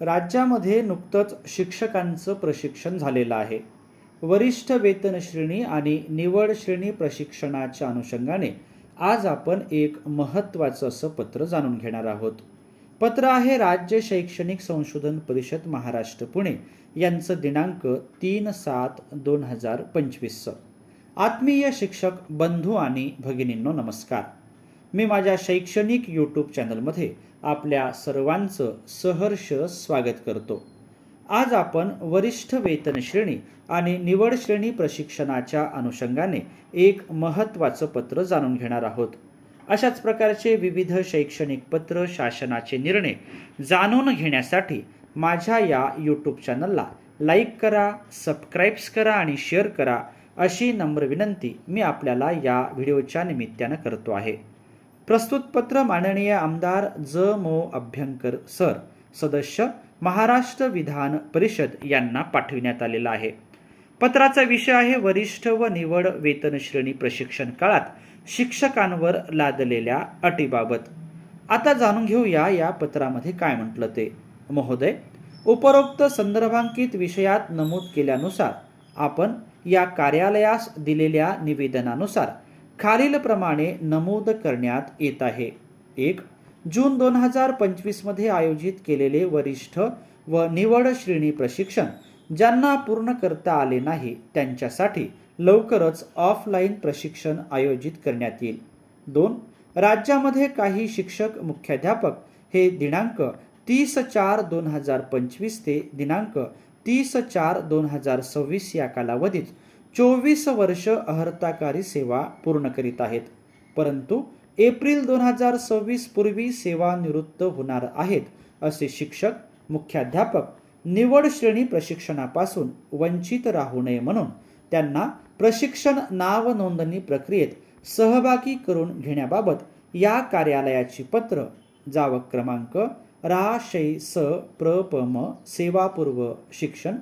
राज्यामध्ये नुकतंच शिक्षकांचं प्रशिक्षण झालेलं आहे. वरिष्ठ वेतन श्रेणी आणि निवड श्रेणी प्रशिक्षणाच्या अनुषंगाने आज आपण एक महत्त्वाचं असं पत्र जाणून घेणार आहोत. पत्र आहे राज्य शैक्षणिक संशोधन परिषद महाराष्ट्र पुणे यांचं दिनांक तीन सात दोन हजार पंचवीसचं. आत्मीय शिक्षक बंधू आणि भगिनींनो नमस्कार. मी माझ्या शैक्षणिक यूट्यूब चॅनलमध्ये आपल्या सर्वांचं सहर्ष स्वागत करतो. आज आपण वरिष्ठ वेतन श्रेणी आणि निवड श्रेणी प्रशिक्षणाच्या अनुषंगाने एक महत्त्वाचं पत्र जाणून घेणार आहोत. अशाच प्रकारचे विविध शैक्षणिक पत्र शासनाचे निर्णय जाणून घेण्यासाठी माझ्या या यूट्यूब चॅनलला लाईक करा सबस्क्राईब्स करा आणि शेअर करा अशी नम्र विनंती मी आपल्याला या व्हिडिओच्या निमित्तानं करतो आहे. प्रस्तुत पत्र माननीय आमदार ज. मो. अभ्यंकर सर सदस्य महाराष्ट्र विधान परिषद यांना पाठविण्यात आलेला आहे. पत्राचा विषय आहे वरिष्ठ व निवड वेतन श्रेणी प्रशिक्षण काळात शिक्षकांवर लादलेल्या अटीबाबत. आता जाणून घेऊया या पत्रामध्ये काय म्हटलं ते. महोदय उपरोक्त संदर्भांकित विषयात नमूद केल्यानुसार आपण या कार्यालयास दिलेल्या निवेदनानुसार खालीलप्रमाणे नमूद करण्यात येत आहे. एक जून दोन हजार पंचवीसमध्ये आयोजित केलेले वरिष्ठ व निवड श्रेणी प्रशिक्षण ज्यांना पूर्ण करता आले नाही त्यांच्यासाठी लवकरच ऑफलाईन प्रशिक्षण आयोजित करण्यात येईल. दोन राज्यामध्ये काही शिक्षक मुख्याध्यापक हे दिनांक तीस चार दोन हजार पंचवीस ते दिनांक तीस चार दोन हजार सव्वीस या कालावधीत चोवीस वर्ष अहर्ताकारी सेवा पूर्ण करीत आहेत. परंतु एप्रिल दोन हजार सव्वीस पूर्वी सेवानिवृत्त होणार आहेत असे शिक्षक मुख्याध्यापक निवड श्रेणी प्रशिक्षणापासून वंचित राहू नये म्हणून त्यांना प्रशिक्षण नाव नोंदणी प्रक्रियेत सहभागी करून घेण्याबाबत या कार्यालयाची पत्र जावक क्रमांक रा शै स प्र प म सेवापूर्व शिक्षण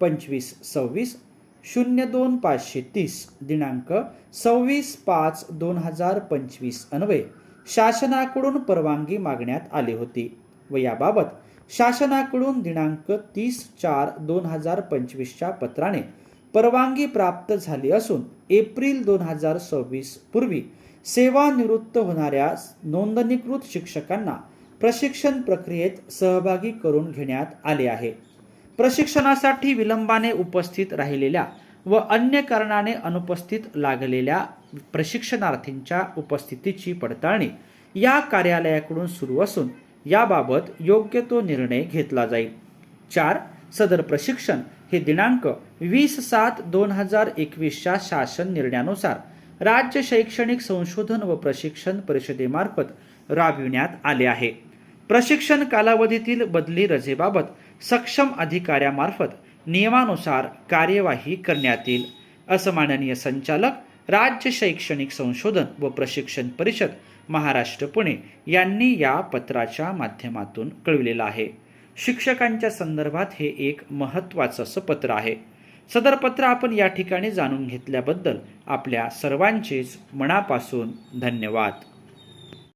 पंचवीस सव्वीस शून्य दोन पाचशे तीस दिनांक सव्वीस पाच दोन हजार पंचवीस अन्वये शासनाकडून परवानगी मागण्यात आली होती व याबाबत शासनाकडून दिनांक तीस चार दोन हजार पंचवीसच्या पत्राने परवानगी प्राप्त झाली असून एप्रिल दोन हजार सव्वीस पूर्वी सेवानिवृत्त होणाऱ्या नोंदणीकृत शिक्षकांना प्रशिक्षण प्रक्रियेत सहभागी करून घेण्यात आले आहे. प्रशिक्षणासाठी विलंबाने उपस्थित राहिलेल्या व अन्य कारणाने अनुपस्थित लागलेल्या प्रशिक्षणार्थींच्या उपस्थितीची पडताळणी या कार्यालयाकडून सुरू असून याबाबत योग्य तो निर्णय घेतला जाईल. चार सदर प्रशिक्षण हे दिनांक वीस सात दोन हजार एकवीसच्या शासन निर्णयानुसार राज्य शैक्षणिक संशोधन व प्रशिक्षण परिषदेमार्फत राबविण्यात आले आहे. प्रशिक्षण कालावधीतील बदली रजेबाबत सक्षम अधिकाऱ्यामार्फत नियमानुसार कार्यवाही करण्यात येईल असं माननीय संचालक राज्य शैक्षणिक संशोधन व प्रशिक्षण परिषद महाराष्ट्र पुणे यांनी या पत्राच्या माध्यमातून कळविलेलं आहे. शिक्षकांच्या संदर्भात हे एक महत्त्वाचं असं पत्र आहे. सदर पत्र आपण या ठिकाणी जाणून घेतल्याबद्दल आपल्या सर्वांचेच मनापासून धन्यवाद.